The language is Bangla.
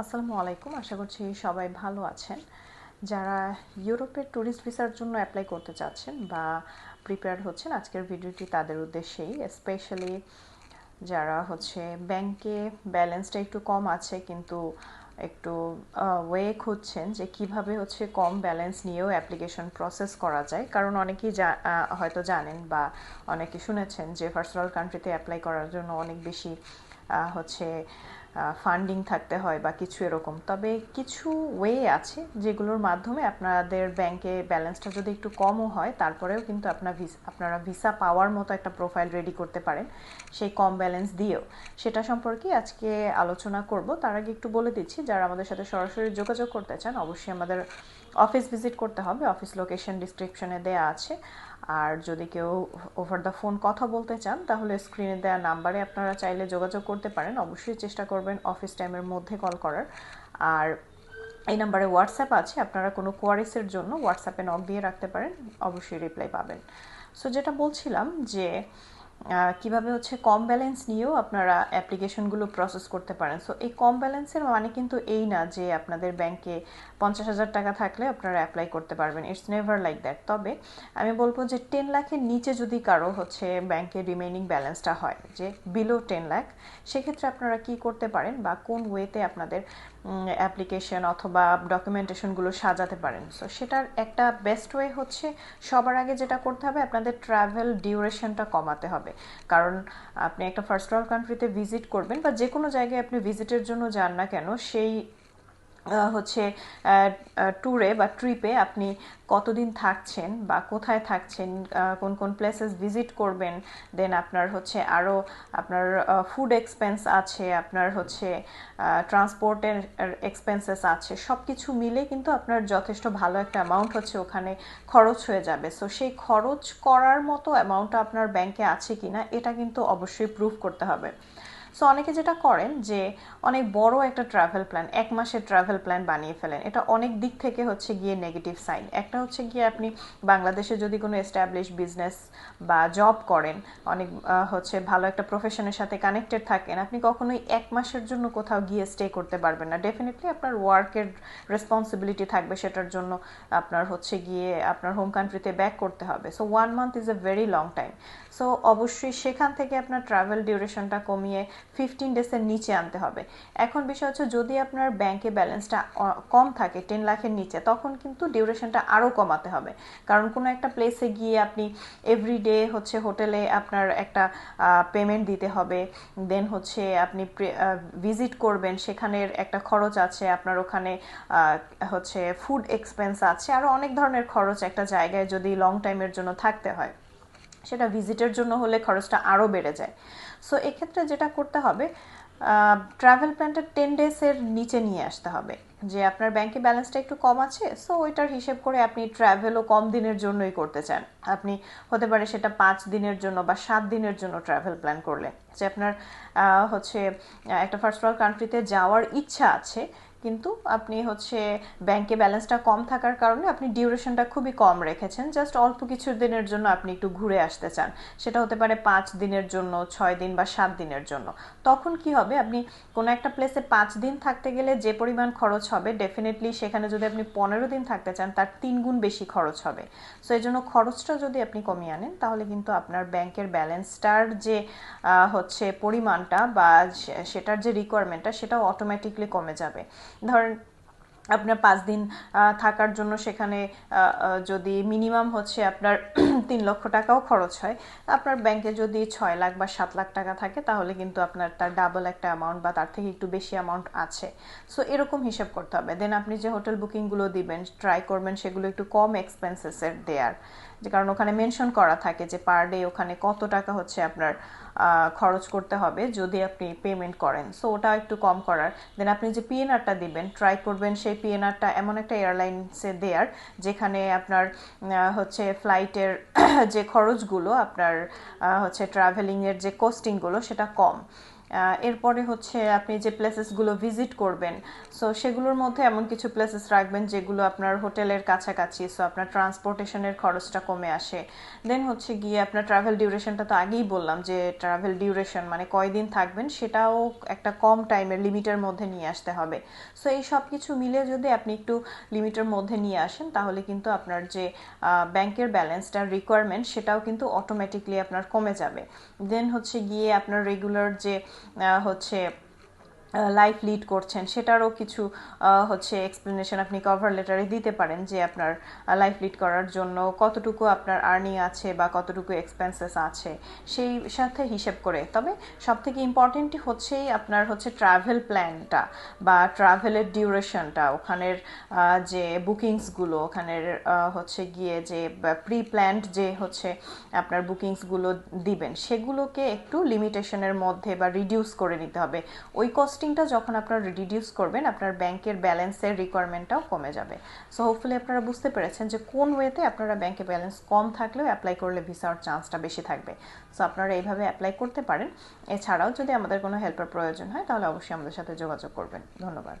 আসসালামু আলাইকুম। আশা করছি সবাই ভালো আছেন। যারা ইউরোপের ট্যুরিস্ট ভিসার জন্য অ্যাপ্লাই করতে চাচ্ছেন বা প্রিপেয়ার হচ্ছেন, আজকের ভিডিওটি তাদের উদ্দেশ্যেই। স্পেশালি যারা হচ্ছে ব্যাংকে ব্যালেন্সটা একটু কম আছে, কিন্তু একটু ওয়ে খুঁজছেন যে কীভাবে হচ্ছে কম ব্যালেন্স নিয়েও অ্যাপ্লিকেশন প্রসেস করা যায়। কারণ অনেকেই হয়তো জানেন বা অনেকে শুনেছেন যে ওয়ার্ল্ড কান্ট্রিতে অ্যাপ্লাই করার জন্য অনেক বেশি হচ্ছে ফান্ডিং থাকতে হয় বা কিছু এরকম। তবে কিছু ওয়ে আছে যেগুলোর মাধ্যমে আপনাদের ব্যাংকে ব্যালেন্সটা যদি একটু কমও হয়, তারপরেও কিন্তু আপনার ভিস- আপনারা ভিসা পাওয়ার মতো একটা প্রোফাইল রেডি করতে পারেন, সেই কম ব্যালেন্স দিয়েও। সেটা সম্পর্কে আজকে আলোচনা করব। তার আগে একটু বলে দিচ্ছি, যারা আমাদের সাথে সরাসরি যোগাযোগ করতে চান, অবশ্যই আমাদের অফিস ভিজিট করতে হবে। অফিস লোকেশন ডিসক্রিপশনে দেয়া আছে। আর যদি কেউ ওভার দ্য ফোন কথা বলতে চান, তাহলে স্ক্রিনে দেওয়া নাম্বারে আপনারা চাইলে যোগাযোগ করতে পারেন। অবশ্যই চেষ্টা করবেন অফিস টাইমের মধ্যে কল করার। আর এই নাম্বারে হোয়াটসঅ্যাপ আছে, আপনারা কোনো কোয়ারিসের জন্য হোয়াটসঅ্যাপে নক দিয়ে রাখতে পারেন, অবশ্যই রিপ্লাই পাবেন। সো যেটা বলছিলাম যে কীভাবে হচ্ছে কম ব্যালেন্স নিয়েও আপনারা অ্যাপ্লিকেশনগুলো প্রসেস করতে পারেন? সো এই কম ব্যালেন্সের মানে কিন্তু এই না যে আপনাদের ব্যাংকে পঞ্চাশ হাজার টাকা থাকলে আপনারা অ্যাপ্লাই করতে পারবেন। ইটস নেভার লাইক দ্যাট তবে আমি বলব যে টেন লাখের নিচে যদি কারও হচ্ছে ব্যাংকে রিমেইনিং ব্যালেন্সটা হয়, যে বিলো টেন লাখ, সেক্ষেত্রে আপনারা কি করতে পারেন বা কোন ওয়েতে আপনাদের অ্যাপ্লিকেশন অথবা ডকুমেন্টেশনগুলো সাজাতে পারেন? সো সেটার একটা বেস্ট ওয়ে হচ্ছে সবার আগে যেটা করতে হবে, আপনাদের ট্রাভেল ডিউরেশনটা কমাতে হবে। কারণ আপনি একটা ফার্স্ট ওয়ার্ল্ড কান্ট্রিতে ভিজিট করবেন বা যে কোনো জায়গায় আপনি ভিজিটের জন্য যান না কেন, সেই হচ্ছে ট্যুরে বা ট্রিপে আপনি কতদিন থাকছেন বা কোথায় থাকছেন কোন কোন প্লেসেস ভিজিট করবেন দেন আপনার হচ্ছে আরও আপনার ফুড এক্সপেন্স আছে, আপনার হচ্ছে ট্রান্সপোর্টের এক্সপেন্সেস আছে সব কিছু মিলে কিন্তু আপনার যথেষ্ট ভালো একটা অ্যামাউন্ট হচ্ছে ওখানে খরচ হয়ে যাবে। সো সেই খরচ করার মতো অ্যামাউন্টটা আপনার ব্যাংকে আছে কিনা, এটা কিন্তু অবশ্যই প্রুফ করতে হবে। সো অনেকে যেটা করেন যে অনেক বড় একটা ট্রাভেল প্ল্যান এক মাসের ট্রাভেল প্ল্যান বানিয়ে ফেলেন। এটা অনেক দিক থেকে হচ্ছে গিয়ে নেগেটিভ সাইন একটা হচ্ছে গিয়ে আপনি বাংলাদেশে যদি কোনো এস্টাবলিশ বিজনেস বা জব করেন, অনেক হচ্ছে ভালো একটা প্রফেশনের সাথে কানেক্টেড থাকেন, আপনি কখনোই এক মাসের জন্য কোথাও গিয়ে স্টে করতে পারবেন না। ডেফিনেটলি আপনার ওয়ার্কের রেসপন্সিবিলিটি থাকবে, সেটার জন্য আপনার হচ্ছে গিয়ে আপনার হোম কান্ট্রিতে ব্যাক করতে হবে। So one month is a very long time so অবশ্যই সেখান থেকে আপনার ট্রাভেল ডিউরেশনটা কমিয়ে ফিফটিন ডেজের নিচে আনতে হবে। এখন বিষয় হচ্ছে, যদি আপনার ব্যাংকে ব্যালেন্সটা কম থাকে টেন লাখের নিচে, তখন কিন্তু ডিউরেশনটা আরও কমাতে হবে। কারণ কোনো একটা প্লেসে গিয়ে আপনি এভরি ডে হচ্ছে হোটেলে আপনার একটা পেমেন্ট দিতে হবে। দেন হচ্ছে আপনি ভিজিট করবেন, সেখানের একটা খরচ আছে, আপনার ওখানে হচ্ছে ফুড এক্সপেন্স আছে আরও অনেক ধরনের খরচ একটা জায়গায় যদি লং টাইমের জন্য থাকতে হয়। সেটা ভিজিটের জন্য হলে খরচটা আরও বেড়ে যায়। সো এক্ষেত্রে যেটা করতে হবে ট্রাভেল প্ল্যানটা টেন ডেজের নিচে নিয়ে আসতে হবে। যে আপনার ব্যাংকে ব্যালেন্সটা একটু কম আছে সো ওইটার হিসেব করে আপনি ট্রাভেলও কম দিনের জন্যই করতে চান। আপনি হতে পারে সেটা পাঁচ দিনের জন্য বা সাত দিনের জন্য ট্রাভেল প্ল্যান করলে যে আপনার হচ্ছে, একটা ফার্স্ট ওয়ার্ল্ড কান্ট্রিতে যাওয়ার ইচ্ছা আছে কিন্তু আপনি হচ্ছে ব্যাংকে ব্যালেন্সটা কম থাকার কারণে আপনি ডিউরেশনটা খুবই কম রেখেছেন। জাস্ট অল্প কিছু দিনের জন্য আপনি একটু ঘুরে আসতে চান। সেটা হতে পারে পাঁচ দিনের জন্য, ছয় দিন বা সাত দিনের জন্য। তখন কি হবে? আপনি কোনো একটা প্লেসে পাঁচ দিন থাকতে গেলে যে পরিমাণ খরচ হবে ডেফিনেটলি সেখানে যদি আপনি পনেরো দিন থাকতে চান, তার তিন গুণ বেশি খরচ হবে। সো এই জন্য খরচটা যদি আপনি কমিয়ে আনেন, তাহলে কিন্তু আপনার ব্যাংকের ব্যালেন্সটার যে হচ্ছে পরিমাণটা বা সেটার যে রিকোয়ারমেন্টটা সেটাও অটোমেটিকলি কমে যাবে। ধরেন আপনার পাঁচ দিন থাকার জন্য সেখানে যদি মিনিমাম হচ্ছে আপনার তিন লক্ষ টাকাও খরচ হয়। আপনার ব্যাংকে যদি ছয় লাখ বা সাত লাখ টাকা থাকে, তাহলে কিন্তু আপনার তার ডাবল একটা অ্যামাউন্ট বা তার থেকে একটু বেশি অ্যামাউন্ট আছে। সো এরকম হিসাব করতে হবে। দেন আপনি যে হোটেল বুকিংগুলো দিবেন ট্রাই করবেন, সেগুলো একটু কম এক্সপেন্সেসের দেয়ার। যে কারণ ওখানে মেনশন করা থাকে যে পার ডে ওখানে কত টাকা হচ্ছে আপনার খরচ করতে হবে যদি আপনি পেমেন্ট করেন। সো ওটা একটু কম করার। দেন আপনি যে পিএনআরটা দিবেন ট্রাই করবেন সেই পিএনআরটা এমন একটা এয়ারলাইন্সে দেয়ার, যেখানে আপনার হচ্ছে ফ্লাইটের যে খরচগুলো, আপনার হচ্ছে ট্রাভেলিংয়ের যে কোস্টিংগুলো সেটা কম। এরপরে হচ্ছে আপনি যে প্লেসেসগুলো ভিজিট করবেন সো সেগুলোর মধ্যে এমন কিছু প্লেসেস রাখবেন যেগুলো আপনার হোটেলের কাছাকাছি সো আপনার ট্রান্সপোর্টেশনের খরচটা কমে আসে। দেন হচ্ছে গিয়ে আপনার ট্রাভেল ডিউরেশনটা তো আগেই বললাম যে ট্রাভেল ডিউরেশন মানে কয়দিন থাকবেন, সেটাও একটা কম টাইমের লিমিটের মধ্যে নিয়ে আসতে হবে। সো এই সব কিছু মিলে যদি আপনি একটু লিমিটের মধ্যে নিয়ে আসেন, তাহলে কিন্তু আপনার যে ব্যাংকের ব্যালেন্সটার রিকোয়ারমেন্ট সেটাও কিন্তু অটোমেটিকলি আপনার কমে যাবে। দেন হচ্ছে গিয়ে আপনার রেগুলার যে হচ্ছে লাইফ লিড করছেন, সেটারও কিছু হচ্ছে এক্সপ্লেনেশন আপনি কভার লেটারে দিতে পারেন যে আপনার লাইফ লিড করার জন্য কতটুকু আপনার আর্নিং আছে বা কতটুকু এক্সপেন্সেস আছে, সেই সাথে হিসেব করে। তবে সব থেকে ইম্পর্টেন্টই হচ্ছেই আপনার হচ্ছে ট্রাভেল প্ল্যানটা বা ট্রাভেলের ডিউরেশনটা ওখানের যে বুকিংসগুলো ওখানের হচ্ছে গিয়ে যে প্রি প্ল্যান্ড যে হচ্ছে আপনার বুকিংসগুলো দিবেন, সেগুলোকে একটু লিমিটেশনের মধ্যে বা রিডিউস করে নিতে হবে। ওই কস্ট কস্টিংটা যখন আপনারা রিডিউস করবেন, আপনার ব্যাংকের ব্যালেন্সের রিকোয়ারমেন্টটাও কমে যাবে। সো হোপফুলি আপনারা বুঝতে পেরেছেন যে কোন ওয়েতে আপনারা ব্যাংকে ব্যালেন্স কম থাকলেও অ্যাপ্লাই করলে ভিসার চান্সটা বেশি থাকবে। সো আপনারা এইভাবে অ্যাপ্লাই করতে পারেন। এছাড়াও যদি আমাদের কোনো হেল্পের প্রয়োজন হয়, তাহলে অবশ্যই আমাদের সাথে যোগাযোগ করবেন। ধন্যবাদ।